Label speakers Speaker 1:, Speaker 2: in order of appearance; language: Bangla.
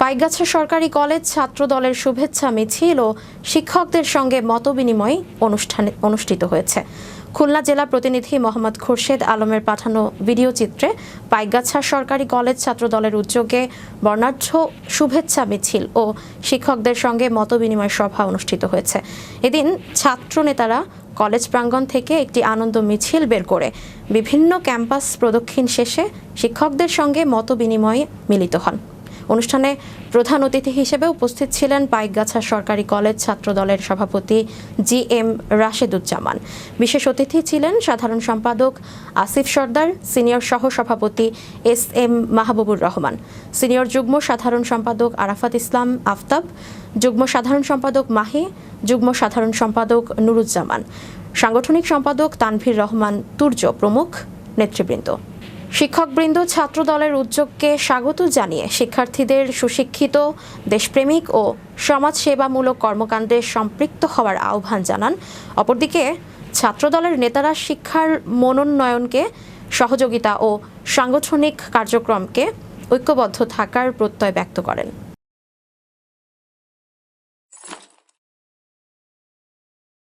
Speaker 1: পাইকগাছা সরকারি কলেজ ছাত্র দলের শুভেচ্ছা মিছিল ও শিক্ষকদের সঙ্গে মতবিনিময় অনুষ্ঠানে অনুষ্ঠিত হয়েছে। খুলনা জেলা প্রতিনিধি মোহাম্মদ খোরশেদ আলমের পাঠানো ভিডিও চিত্রে পাইকগাছা সরকারি কলেজ ছাত্র দলের উদ্যোগে বর্ণাঢ্য শুভেচ্ছা মিছিল ও শিক্ষকদের সঙ্গে মতবিনিময় সভা অনুষ্ঠিত হয়েছে। এদিন ছাত্র নেতারা কলেজ প্রাঙ্গণ থেকে একটি আনন্দ মিছিল বের করে বিভিন্ন ক্যাম্পাস প্রদক্ষিণ শেষে শিক্ষকদের সঙ্গে মতবিনিময়ে মিলিত হন। অনুষ্ঠানে প্রধান অতিথি হিসেবে উপস্থিত ছিলেন পাইকগাছা সরকারি কলেজ ছাত্র দলের সভাপতি জি এম রাশেদুজ্জামান। বিশেষ অতিথি ছিলেন সাধারণ সম্পাদক আসিফ সর্দার, সিনিয়র সহ সভাপতি S M Mahbubur Rahman. Senior যুগ্ম সাধারণ সম্পাদক আরাফাত ইসলাম আফতাব, যুগ্ম সাধারণ সম্পাদক মাহি, যুগ্ম সাধারণ সম্পাদক নুরুজ্জামান। সাংগঠনিক সম্পাদক তানভীর রহমান তুর্য প্রমুখ, নেতৃবৃন্দ। শিক্ষকবৃন্দ ছাত্র দলের উদ্যোগকে স্বাগত জানিয়ে শিক্ষার্থীদের সুশিক্ষিত, দেশপ্রেমিক ও সমাজসেবামূলক কর্মকাণ্ডে সম্পৃক্ত হওয়ার আহ্বান জানান। অপরদিকে ছাত্র দলের নেতারা শিক্ষার মনোন্নয়নকে সহযোগিতা ও সাংগঠনিক কার্যক্রমকে ঐক্যবদ্ধ থাকার প্রত্যয় ব্যক্ত করেন।